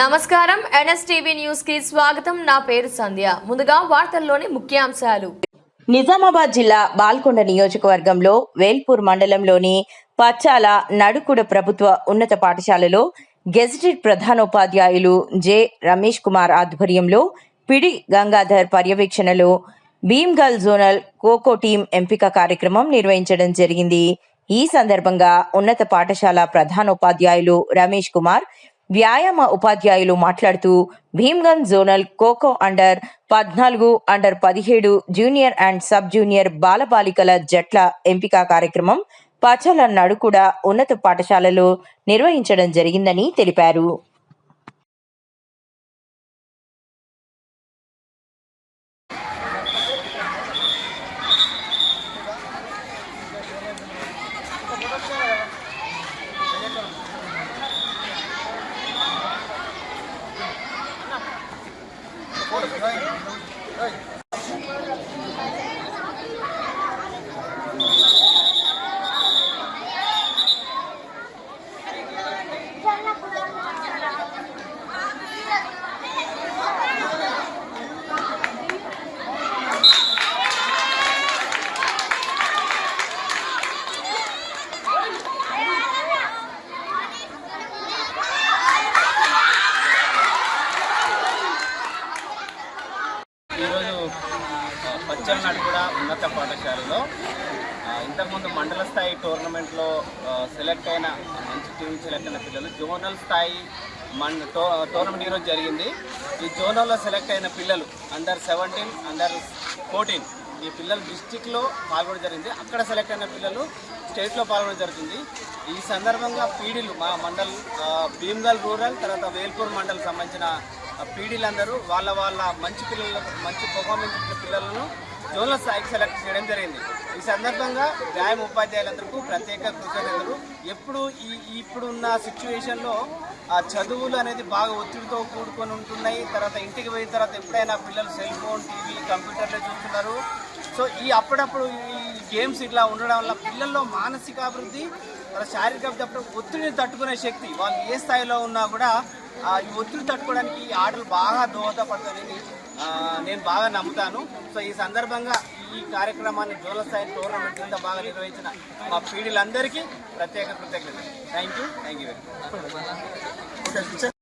నమస్కారం. ఎన్ఎస్టీవీ న్యూస్కి స్వాగతం. నా పేరు సంధ్య. ముందుగా వార్తల్లోని ముఖ్యాంశాలు. నిజామాబాద్ జిల్లా బాల్కొండ నియోజకవర్గంలో వేల్పూర్ మండలంలోని పచ్చాల నడుకుడ ప్రభుత్వ ఉన్నత పాఠశాలలో గెజిటెడ్ ప్రధానోపాధ్యాయులు జె రమేష్ కుమార్ ఆధ్వర్యంలో పిడి గంగాధర్ పర్యవేక్షణలో భీమ్గల్ జోనల్ కోకో టీం ఎంపిక కార్యక్రమం నిర్వహించడం జరిగింది. ఈ సందర్భంగా ఉన్నత పాఠశాల ప్రధానోపాధ్యాయులు రమేష్ కుమార్ వ్యాయామ ఉపాధ్యాయులు మాట్లాడుతూ భీమ్గంజ్ జోనల్ ఖోఖో అండర్ పద్నాలుగు అండర్ పదిహేడు జూనియర్ అండ్ సబ్ జూనియర్ బాలబాలికల జట్ల ఎంపిక కార్యక్రమం పచల కూడా ఉన్నత పాఠశాలలో నిర్వహించడం జరిగిందని తెలిపారు ఈరోజు పచ్చమనాడు కూడా ఉన్నత పాఠశాలలో. ఇంతకుముందు మండల స్థాయి టోర్నమెంట్లో సెలెక్ట్ అయిన మంచి టీం సెలెక్ట్ అయిన పిల్లలు జోనల్ స్థాయి మన టో టోర్నమెంట్ ఈరోజు జరిగింది. ఈ జోనల్లో సెలెక్ట్ అయిన పిల్లలు అండర్ సెవెంటీన్ అండర్ ఫోర్టీన్ ఈ పిల్లలు డిస్టిక్లో పాల్గొనడం జరిగింది. అక్కడ సెలెక్ట్ అయిన పిల్లలు స్టేట్లో పాల్గొనడం జరుగుతుంది. ఈ సందర్భంగా పీడీలు మా మండల్ భీమ్గల్ రూరల్ తర్వాత వేల్పూర్ మండల్ సంబంధించిన పీడీలందరూ వాళ్ళ వాళ్ళ మంచి పిల్లలు మంచి పర్ఫార్మెన్స్ ఇచ్చిన పిల్లలను జోన్ల స్థాయికి సెలెక్ట్ చేయడం జరిగింది. ఈ సందర్భంగా వ్యాయామ ఉపాధ్యాయులందరికీ ప్రత్యేక కృతజ్ఞతలు. ఎప్పుడు ఈ ఇప్పుడున్న సిచ్యువేషన్లో ఆ చదువులు అనేది బాగా ఒత్తిడితో కూడుకొని ఉంటున్నాయి. తర్వాత ఇంటికి పోయిన తర్వాత ఎప్పుడైనా పిల్లలు సెల్ ఫోన్ టీవీ కంప్యూటర్లో చూస్తున్నారు. సో ఈ అప్పుడప్పుడు ఈ గేమ్స్ ఇట్లా ఉండడం వల్ల పిల్లల్లో మానసిక అభివృద్ధి తర్వాత శారీరక అభివృద్ధి ఒత్తిడిని తట్టుకునే శక్తి వాళ్ళు ఏ స్థాయిలో ఉన్నా కూడా ఈ ఒత్తిడి తట్టుకోవడానికి ఈ ఆటలు బాగా దోహదపడతాయని నేను బాగా నమ్ముతాను. సో ఈ సందర్భంగా ఈ కార్యక్రమాన్ని జోల స్థాయి టోర్నమెంట్ కింద బాగా నిర్వహించిన మా పీడీలందరికీ ప్రత్యేక కృతజ్ఞత thank you thank you very much